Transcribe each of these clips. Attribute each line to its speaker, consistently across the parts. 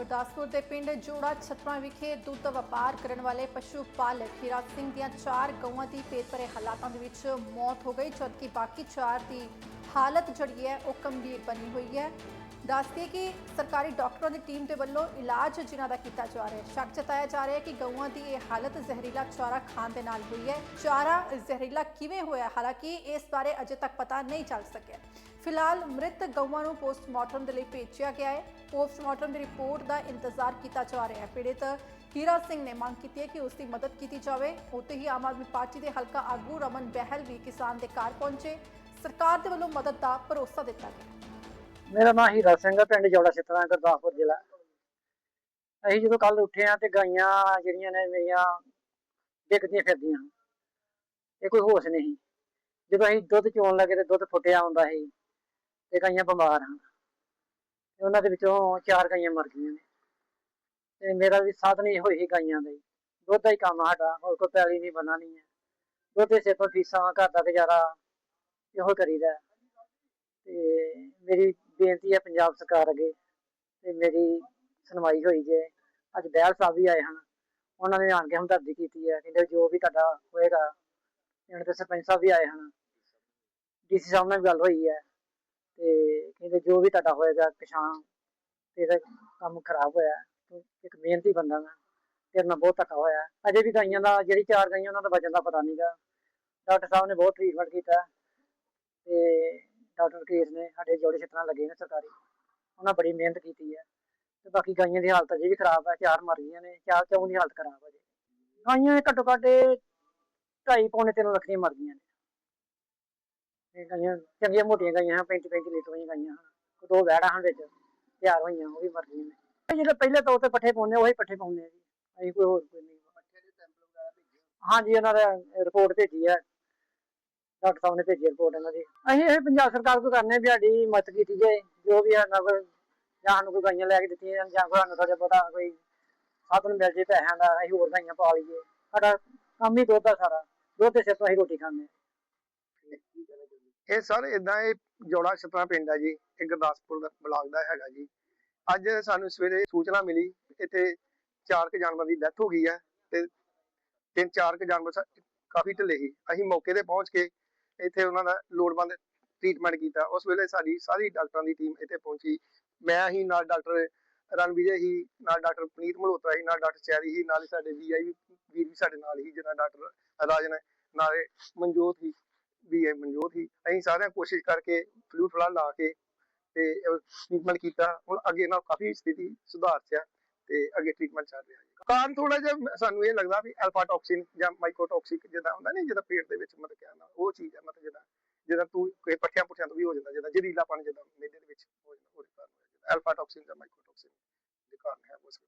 Speaker 1: ਗੁਰਦਾਸਪੁਰ ਦੇ ਪਿੰਡ ਜੋੜਾ ਛਤਰਾ ਵਿਖੇ ਦੁੱਧ ਵਪਾਰ ਕਰਨ ਵਾਲੇ ਪਸ਼ੂ ਪਾਲਕ ਹੀਰਾ ਸਿੰਘ ਦੀਆਂ ਚਾਰ ਗਊਆਂ ਦੀ ਪੇਟ ਭਰੇ ਹਾਲਾਤਾਂ ਦੇ ਵਿੱਚ ਮੌਤ ਹੋ ਗਈ, ਜਦਕਿ ਬਾਕੀ ਚਾਰ ਦੀ ਹਾਲਤ ਜਿਹੜੀ ਹੈ ਉਹ ਗੰਭੀਰ ਬਣੀ ਹੋਈ ਹੈ। ਦੱਸਦੇ ਕਿ ਸਰਕਾਰੀ ਡਾਕਟਰਾਂ ਦੀ ਟੀਮ ਦੇ ਵੱਲੋਂ ਇਲਾਜ ਜਿਨ੍ਹਾਂ ਦਾ ਕੀਤਾ ਜਾ ਰਿਹਾ ਹੈ, ਸ਼ੱਕ ਜਤਾਇਆ ਜਾ ਰਿਹਾ ਹੈ ਕਿ ਗਊਆਂ ਦੀ ਇਹ ਹਾਲਤ ਜ਼ਹਿਰੀਲਾ ਚਾਰਾ ਖਾਣ ਦੇ ਨਾਲ ਹੋਈ ਹੈ। ਚਾਰਾ ਜ਼ਹਿਰੀਲਾ ਕਿਵੇਂ ਹੋਇਆ? ਹਾਲਾਂਕਿ ਇਸ ਬਾਰੇ ਅਜੇ ਤੱਕ ਪਤਾ ਨਹੀਂ ਚੱਲ ਸਕਿਆ। ਫਿਲਹਾਲ ਮ੍ਰਿਤ ਗਊਆਂ ਨੂੰ ਪੋਸਟਮਾਰਟਮ ਦੇ ਲਈ ਭੇਜਿਆ ਗਿਆ ਹੈ। ਪੋਸਟਮਾਰਟਮ ਦੀ ਰਿਪੋਰਟ ਦਾ ਇੰਤਜ਼ਾਰ ਕੀਤਾ ਜਾ ਰਿਹਾ ਹੈ। ਪੀੜਿਤ ਹੀਰਾ ਸਿੰਘ ਨੇ ਮੰਗ ਕੀਤੀ ਹੈ ਕਿ ਉਸ ਦੀ ਮਦਦ ਕੀਤੀ ਜਾਵੇ। ਉੱਤੇ ਹੀ ਆਮ ਆਦਮੀ ਪਾਰਟੀ ਦੇ ਹਲਕਾ ਆਗੂ ਰਮਨ ਬਹਿਲ ਵੀ ਕਿਸਾਨ ਦੇ ਘਰ ਪਹੁੰਚੇ। ਸਰਕਾਰ ਦੇ ਵੱਲੋਂ ਮਦਦ ਦਾ ਭਰੋਸਾ ਦਿੱਤਾ ਗਿਆ।
Speaker 2: ਮੇਰਾ ਨਾਮ ਹੀਰਾ ਸਿੰਘ ਹੈ, ਪਿੰਡ ਜੋੜਾ ਸਿੱਤਰਾ ਗੁਰਦਾਸਪੁਰ ਜ਼ਿਲ੍ਹਾ। ਅਸੀਂ ਜਦੋਂ ਕੱਲ ਉੱਠੇ ਆ ਤੇ ਗਾਈਆਂ ਜਿਹੜੀਆਂ ਨੇ ਮੇਰੀਆਂ ਡਿੱਗਦੀਆਂ ਫਿਰਦੀਆਂ। ਇਹ ਕੋਈ ਹੋਸ਼ ਨਹੀਂ। ਜਦੋਂ ਅਸੀਂ ਦੁੱਧ ਚੋਣ ਲੱਗੇ ਤੇ ਦੁੱਧ ਫੁੱਟਿਆ ਹੁੰਦਾ ਸੀ ਤੇ ਗਾਈਆਂ ਬਿਮਾਰ ਹਨ। ਤੇ ਉਹਨਾਂ ਦੇ ਵਿੱਚੋਂ ਚਾਰ ਗਾਈਆਂ ਮਰ ਗਈਆਂ ਨੇ। ਤੇ ਮੇਰਾ ਵੀ ਸਾਧਨ ਇਹੋ ਹੀ ਗਾਈਆਂ ਦਾ ਹੀ। ਦੁੱਧ ਦਾ ਹੀ ਕੰਮ ਸਾਡਾ, ਹੋਰ ਕੋਈ ਪੈਲੀ ਨਹੀਂ ਬੰਨਾ ਨਹੀਂ ਹੈ। ਦੁੱਧ ਦੇ ਸਿਰ ਫੀਸਾਂ, ਘਰ ਦਾ ਗੁਜ਼ਾਰਾ ਇਹੋ ਕਰੀਦਾ। ਤੇ ਮੇਰੀ ਬੇਨਤੀ ਹੈ ਪੰਜਾਬ ਸਰਕਾਰ ਅੱਗੇ ਤੇ ਮੇਰੀ ਸੁਣਵਾਈ ਹੋਈ ਜੇ। ਅੱਜ ਬਹਿਲ ਸਾਹਿਬ ਵੀ ਆਏ ਹਨ। ਉਹਨਾਂ ਨੇ ਆਣ ਕੇ ਹਮਦਰਦੀ ਕੀਤੀ ਹੈ। ਕਹਿੰਦੇ ਜੋ ਵੀ ਤੁਹਾਡਾ ਹੋਏਗਾ ਇਹਨਾਂ ਤੇ ਸਰਪੰਚ ਸਾਹਿਬ ਵੀ ਆਏ ਹਨ। ਡੀਸੀ ਸਾਹਿਬ ਨਾਲ ਵੀ ਗੱਲ ਹੋਈ ਹੈ। ਤੇ ਜੋ ਵੀ ਤੁਹਾਡਾ ਹੋਏਗਾ ਕਿਸਾਨ ਤੇ ਇਹਦਾ ਕੰਮ ਖਰਾਬ ਹੋਇਆ, ਤੂੰ ਇੱਕ ਮਿਹਨਤੀ ਬੰਦਾ ਮੈਂ ਤੇਰੇ ਨਾਲ ਬਹੁਤ ਧੱਕਾ ਹੋਇਆ। ਅਜੇ ਵੀ ਗਾਈਆਂ ਦਾ, ਜਿਹੜੀ ਚਾਰ ਗਾਈਆਂ ਉਹਨਾਂ ਦਾ ਵਜਨ ਦਾ ਪਤਾ ਨਹੀਂਗਾ। ਡਾਕਟਰ ਸਾਹਿਬ ਨੇ ਬਹੁਤ ਟ੍ਰੀਟਮੈਂਟ ਕੀਤਾ, ਤੇ ਡਾਕਟਰ ਕੇਸ ਨੇ ਸਾਡੇ ਜੋੜੇ ਛਿੱਤਰਾਂ ਲੱਗੇ ਨੇ ਸਰਕਾਰੀ। ਉਹਨਾਂ ਬੜੀ ਮਿਹਨਤ ਕੀਤੀ ਹੈ ਤੇ ਬਾਕੀ ਗਾਈਆਂ ਦੀ ਹਾਲਤ ਅਜੇ ਵੀ ਖਰਾਬ ਹੈ ਚਾਰ ਮਰ ਗਈਆਂ ਨੇ, ਚਾਰ ਚੌਂ ਦੀ ਹਾਲਤ ਖਰਾਬ ਹੈ ਜੀ ਗਾਈਆਂ ਘੱਟੋ ਘੱਟ ਢਾਈ ਪੌਣੇ ਤਿੰਨ ਲੱਖ ਦੀਆਂ ਮਰ ਗਈਆਂ ਨੇ। ਇਹ ਗਾਈਆਂ ਚੰਗੀਆਂ ਮੋਟੀਆਂ ਗਾਈਆਂ ਹਨ 35 35 ਲੀਟਰ ਦੀਆਂ ਗਾਈਆਂ ਹਨ। ਦੋ ਵਹਿੜਾਂ ਹਨ ਵਿੱਚ ਤਿਆਰ ਹੋਈਆਂ ਉਹ ਵੀ ਮਰ ਗਈਆਂ ਨੇ। ਜਿਹੜੇ ਪਹਿਲੇ ਤੌਰ ਤੇ ਪੱਠੇ ਪਾਉਂਦੇ ਉਹੀ ਪੱਠੇ ਪਾਉਂਦੇ ਆ ਜੀ। ਅਸੀਂ ਕੋਈ ਹੋਰ ਕੋਈ ਨਹੀਂ ਹਾਂਜੀ ਉਹਨਾਂ ਦਾ ਰਿਪੋਰਟ ਭੇਜੀ ਹੈ? ਡਾਕਟਰ ਸਾਹਿਬ ਨੇ ਭੇਜੀ ਰਿਪੋਰਟ ਇਹਨਾਂ ਦੀ। ਅਸੀਂ ਇਹ ਪੰਜਾਬ ਸਰਕਾਰ ਕੋਲ ਕਰਨੇ ਵੀ ਸਾਡੀ ਮਦਦ ਕੀਤੀ ਜਾਏ। ਜੋ ਵੀ ਸਾਡਾ ਕੋਈ ਜਾਂ ਸਾਨੂੰ ਕੋਈ ਗਾਈਆਂ ਲੈ ਕੇ ਦਿੱਤੀਆਂ ਜਾਂ ਕੋਈ ਸਾਨੂੰ ਥੋੜਾ ਬਹੁਤਾ ਕੋਈ ਸਾਧਨ ਮਿਲ ਜੇ ਪੈਸਿਆਂ ਦਾ ਅਸੀਂ ਹੋਰ ਗਾਈਆਂ ਪਾ ਲਈਏ। ਸਾਡਾ ਕੰਮ ਹੀ ਦੁੱਧ ਦਾ ਸਾਰਾ। ਦੁੱਧ ਦੇ ਸਿਰ ਤੋਂ ਅਸੀਂ ਰੋਟੀ ਖਾਂਦੇ ਹਾਂ
Speaker 3: ਇਹ ਸਰ ਇਦਾਂ ਇਹ ਜੋੜਾ ਛਤਰਾ ਪਿੰਡ ਹੈ ਜੀ, ਇਹ ਗੁਰਦਾਸਪੁਰ ਦਾ ਬਲਾਕ ਦਾ ਹੈਗਾ ਜੀ। ਅੱਜ ਸਾਨੂੰ ਸਵੇਰੇ ਸੂਚਨਾ ਮਿਲੀ, ਇੱਥੇ ਚਾਰ ਕੁ ਜਾਨਵਰਾਂ ਦੀ ਡੈਥ ਹੋ ਗਈ ਹੈ ਤੇ ਤਿੰਨ ਚਾਰ ਕੁ ਜਾਨਵਰ ਕਾਫੀ ਢਿੱਲੇ ਸੀ। ਅਸੀਂ ਮੌਕੇ ਤੇ ਪਹੁੰਚ ਕੇ ਇੱਥੇ ਉਹਨਾਂ ਦਾ ਲੋੜਵੰਦ ਟ੍ਰੀਟਮੈਂਟ ਕੀਤਾ। ਉਸ ਵੇਲੇ ਸਾਡੀ ਸਾਰੀ ਡਾਕਟਰਾਂ ਦੀ ਟੀਮ ਇੱਥੇ ਪਹੁੰਚੀ। ਮੈਂ ਹੀ, ਨਾਲ ਡਾਕਟਰ ਰਣਵੀਰ ਹੀ, ਨਾਲ ਡਾਕਟਰ ਪਨੀਤ ਮਲਹੋਤਰਾ ਹੀ, ਨਾਲ ਡਾਕਟਰ ਚੈਰੀ ਹੀ, ਨਾਲ ਸਾਡੇ ਵੀਆਈ ਵੀਰ ਵੀ ਸਾਡੇ ਨਾਲ ਹੀ ਜਿਹਨਾਂ ਡਾਕਟਰ ਰਾਜਨ ਨਾਲੇ ਮਨਜੋਤ ਹੀ। ਵੀ ਹੈ ਮਨਜੋਤ ਹੀ ਅਸੀਂ ਸਾਰਿਆਂ ਕੋਸ਼ਿਸ਼ ਕਰਕੇ ਫਲੂਟ ਫਲਾ ਲਾ ਕੇ ਤੇ ਟ੍ਰੀਟਮੈਂਟ ਕੀਤਾ। ਹੁਣ ਅੱਗੇ ਨਾਲ ਕਾਫੀ ਸਥਿਤੀ ਸੁਧਾਰ ਚ ਆ ਤੇ ਅੱਗੇ ਟ੍ਰੀਟਮੈਂਟ ਚੱਲ ਰਿਹਾ ਹੈ ਕਾਰਨ ਥੋੜਾ ਜਿਹਾ ਸਾਨੂੰ ਇਹ ਲੱਗਦਾ ਵੀ ਅਲਫਾ ਟੌਕਸਿਨ ਜਾਂ ਮਾਈਕੋਟੌਕਸਿਕ ਜਿਹਦਾ ਹੁੰਦਾ ਨਹੀਂ ਜਿਹਦਾ ਪੇਟ ਦੇ ਵਿੱਚ ਮਤਲਬ ਕਿਹਾ ਉਹ ਚੀਜ਼ ਹੈ ਮਤਲਬ ਜਿਹਦਾ ਜਿਹਦਾ ਤੂੰ ਕੋਈ ਪੱਠਿਆਂ ਪੁੱਠਿਆਂ ਤੋਂ ਵੀ ਹੋ ਜਾਂਦਾ ਜਿਹਦਾ ਜ਼ਹਿਰੀਲਾਪਣ ਜਿਹਦਾ ਮੇਦੇ ਦੇ ਵਿੱਚ ਹੋ ਜਾਂਦਾ, ਉਹਦੇ ਕਾਰਨ ਹੋ ਜਾਂਦਾ। ਅਲਫਾ ਟੌਕਸਿਨ ਜਾਂ ਮਾਈਕੋਟੌਕਸਿਨ ਦੇ ਕਾਰਨ ਹੈ ਉਸ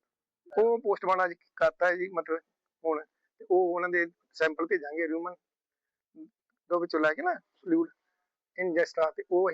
Speaker 3: ਉਹ ਪੋਸਟਮਾਰਟਮ ਕਰਤਾ ਜੀ, ਮਤਲਬ ਹੁਣ, ਤੇ ਉਹ ਉਹਨਾਂ ਦੇ ਸੈਂਪਲ ਭੇਜਾਂਗੇ ਰਿਊਮਨ ਵਿੱਚੋਂ ਲੈ ਕੇ ਨਾ ਫਲੂਇਡ ਇਨਜੈਸਟਾ ਤੇ ਉਹ